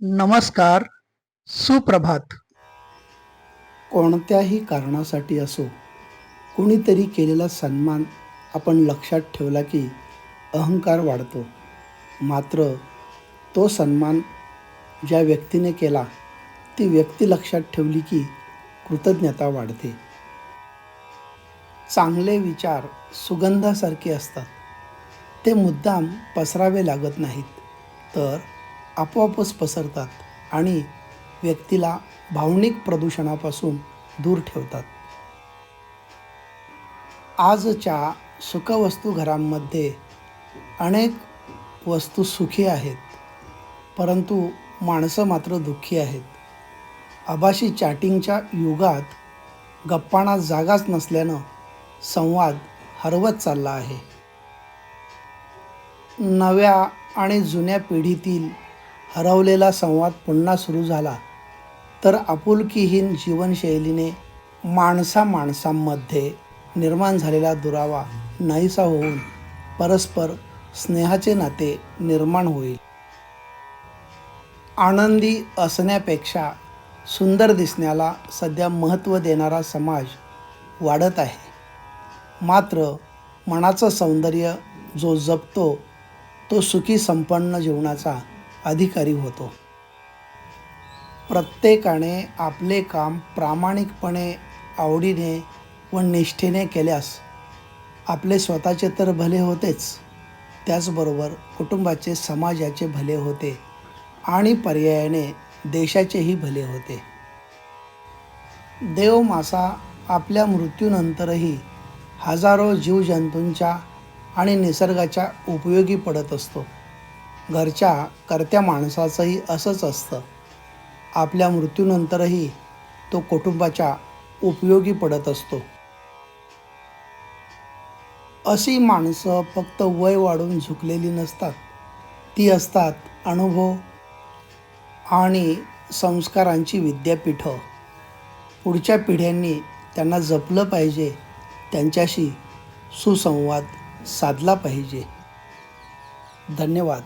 नमस्कार सुप्रभात. कोणत्याही कारणासाठी असो कुणीतरी केलेला सन्मान आपण लक्षात ठेवला की अहंकार वाढतो. मात्र तो सन्मान ज्या व्यक्तीने केला ती व्यक्ती लक्षात ठेवली की कृतज्ञता वाढते. चांगले विचार सुगंधासारखे असतात. ते मुद्दाम पसरावे लागत नाहीत. तर आपोआपच पसरतात आणि व्यक्तीला भावनिक प्रदूषणापासून दूर ठेवतात. आजच्या सुखवस्तू घरांमध्ये अनेक वस्तू सुखी आहेत परंतु माणसं मात्र दुःखी आहेत. आभाशी चॅटिंगच्या युगात गप्पांना जागाच नसल्यानं संवाद हरवत चालला आहे. नव्या आणि जुन्या पिढीतील हरवलेला संवाद पुन्हा सुरू झाला. तर आपुलकीहीन जीवनशैलीने माणसा माणसांमध्ये निर्माण झालेला दुरावा नाहीसा होऊन परस्पर स्नेहाचे नाते निर्माण होईल. आनंदी असण्यापेक्षा सुंदर दिसण्याला सध्या महत्त्व देणारा समाज वाढत आहे. मात्र मनाचं सौंदर्य जो जपतो तो सुखी संपन्न जीवनाचा अधिकारी होतो. प्रत्येकाने आपले काम प्रामाणिकपणे आवडीने व निष्ठेने केल्यास आपले स्वतःचे तर भले होतेच त्याचबरोबर कुटुंबाचे समाजाचे भले होते आणि पर्यायाने देशाचेही भले होते. देव मासा आपल्या मृत्यूनंतरही हजारो जीवजंतूंच्या आणि निसर्गाच्या उपयोगी पडत असतो. घरच्या करत्या माणसाचंही असंच असतं. आपल्या मृत्यूनंतरही तो कुटुंबाच्या उपयोगी पडत असतो. अशी माणसं फक्त वय वाढून झुकलेली नसतात. ती असतात अनुभव आणि संस्कारांची विद्यापीठं. पुढच्या पिढ्यांनी त्यांना जपलं पाहिजे. त्यांच्याशी सुसंवाद साधला पाहिजे. धन्यवाद.